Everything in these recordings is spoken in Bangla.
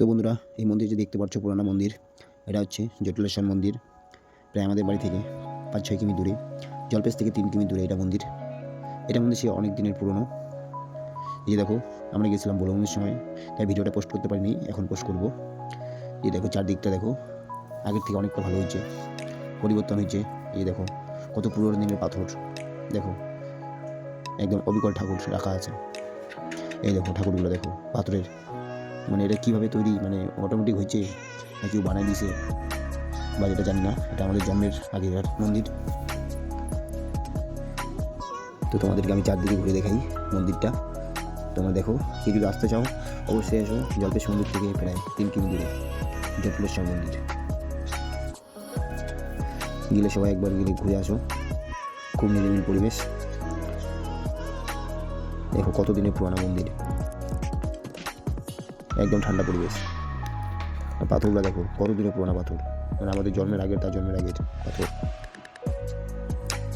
তো বন্ধুরা, এই মন্দির যে দেখতে পাচ্ছ পুরানো মন্দির, এটা হচ্ছে জটলেশ্বর মন্দির, প্রায় আমাদের বাড়ি থেকে পাঁচ ছয় কিমি দূরে জলপেশ থেকে তিন কিমি দূরে এটা মন্দির। এটা মন্দির সে অনেক দিনের পুরনো। এই দেখো, আমরা গেছিলাম বলবনের সময়, তাই ভিডিওটা পোস্ট করতে পারিনি, এখন পোস্ট করব। এই দেখো, চারদিকটা দেখো, আগের থেকে অনেকটা ভালো হয়েছে, পরিবর্তন হয়েছে। এই দেখো, কত পুরনো দিনের পাথর, দেখো, একদম অবিকল ঠাকুর রাখা আছে। এই দেখো, ঠাকুরগুলো দেখো, পাথরের মানে এটা কীভাবে তৈরি? মানে অটোমেটিক হয়েছে? না কেউ বানাই দিয়েছে? বা যেটা জানি না, এটা আমাদের জন্মের আগেকার মন্দির। তো তোমাদেরকে আমি চারদিকে ঘুরে দেখাই মন্দিরটা। তোমরা দেখো কেউ যদি আসতে চাও? অবশ্যই এসো, জলপেশ মন্দির থেকে প্রায় তিন কিমি দূরে মন্দির। গেলে সবাই একবার গেলে ঘুরে আসো। খুব নিরিবিল পরিবেশ। দেখো কত দিনের পুরানো মন্দির। একদম ঠান্ডা পরিবেশ। আর পাথরগুলো দেখো কত দিনের পুরানো পাথর? মানে আমাদের জন্মের আগের, তার জন্মের আগের পাথর।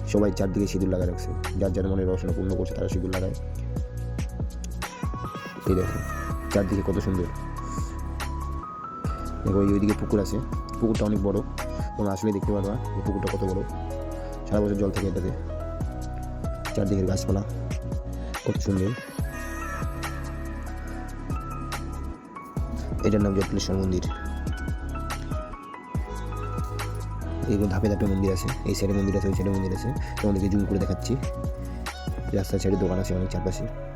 সবাই চারদিকে সিঁদুর লাগা রাখছে। যার যার মনে রসনা পূর্ণ করছে, তারা সিঁদুর লাগায়। এই দেখো, চারদিকে কত সুন্দর। দেখো ওইদিকে পুকুর আছে। পুকুরটা অনেক বড়। তোমরা আসলে দেখতে পারবা এই পুকুরটা কত বড়। সারা বছর জল থাকে এটাতে। চারদিকের গাছপালা, কত সুন্দর। এটার নাম জটলেশ্বর মন্দির। এইগুলো ধাপে ধাপে মন্দির আছে, এই সাইডে মন্দির আছে, ওই সাইডে মন্দির আছে। তোমাদেরকে জুম করে দেখাচ্ছি। রাস্তার সাইডে দোকান আছে অনেক, চারপাশে।